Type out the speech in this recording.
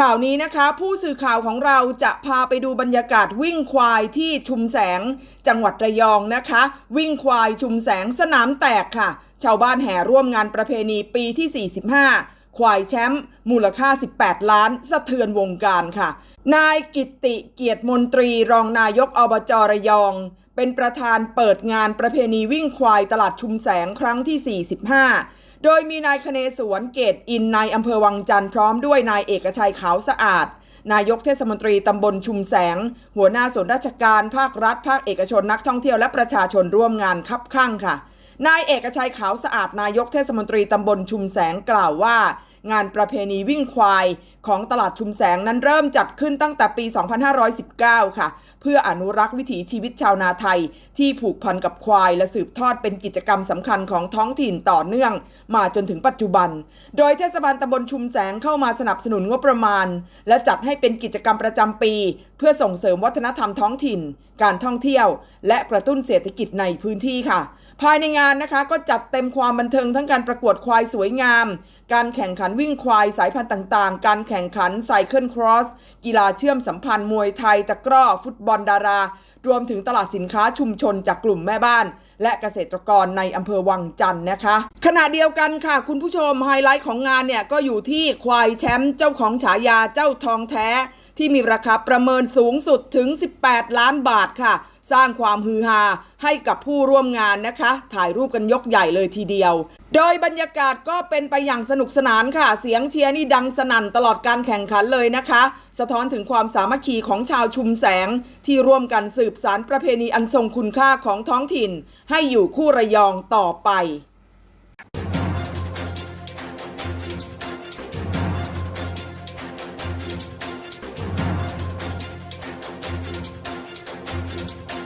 ข่าวนี้นะคะ ผู้สื่อข่าวของเราจะพาไปดูบรรยากาศวิ่งควายที่ชุมแสง จังหวัดระยองนะคะ วิ่งควายชุมแสงสนามแตกค่ะ ชาวบ้านแห่ร่วมงานประเพณีปีที่ 45 ควายแชมป์มูลค่า 18 ล้าน สะเทือนวงการค่ะ นายกิตติเกียรติมนตรีรองนายกอบจระยอง เป็นประธานเปิดงานประเพณีวิ่งควายตลาดชุมแสงครั้งที่ 45 โดยมีนายคเนศวนเกตอินนายอำเภอวังจันทร์พร้อมด้วยนายเอกชัยขาวสะอาด นายกเทศมนตรีตำบลชุมแสง หัวหน้าส่วนราชการภาครัฐ ภาคเอกชนนักท่องเที่ยวและประชาชนร่วมงานคับข้างค่ะ นายเอกชัยขาวสะอาดนายกเทศมนตรีตำบลชุมแสงกล่าวว่า งานประเพณีวิ่งควาย ของตลาดชุมแสงนั้นเริ่มจัดขึ้นตั้งแต่ปี 2519 ค่ะ เพื่ออนุรักษ์วิถีชีวิตชาวนาไทย ที่ผูกพันกับควายและสืบทอดเป็นกิจกรรมสำคัญของท้องถิ่นต่อเนื่อง มาจนถึงปัจจุบัน โดยเทศบาลตำบลชุมแสงเข้ามาสนับสนุนงบประมาณ และจัดให้เป็นกิจกรรมประจำปี เพื่อส่งเสริมวัฒนธรรมท้องถิ่น การท่องเที่ยว และกระตุ้นเศรษฐกิจในพื้นที่ค่ะ ภายในงานนะคะก็จัดเต็มความบันเทิงทั้งการประกวดควายสวยงาม การแข่งขันวิ่งควายสายพันธุ์ต่างๆ การแข่งขันไซเคิลครอส กีฬาเชื่อมสัมพันธ์มวยไทยตะกร้อ ฟุตบอลดารา รวมถึงตลาดสินค้าชุมชนจากกลุ่มแม่บ้าน และเกษตรกรในอำเภอวังจันทร์นะคะ ขณะเดียวกันค่ะ คุณผู้ชมไฮไลท์ของงานเนี่ยก็อยู่ที่ควายแชมป์เจ้าของฉายาเจ้าทองแท้ ที่มีราคาประเมินสูงสุดถึง 18 ล้านบาทค่ะ สร้างความฮือฮาให้กับผู้ร่วมงานนะคะ ถ่ายรูปกันยกใหญ่เลยทีเดียว โดยบรรยากาศก็เป็นไปอย่างสนุกสนานค่ะ เสียงเชียร์นี่ดังสนั่นตลอดการแข่งขันเลยนะคะ สะท้อนถึงความสามัคคีของชาวชุมแสง ที่ร่วมกันสืบสารประเพณีอันทรงคุณค่าของท้องถิ่น ให้อยู่คู่ระยองต่อไป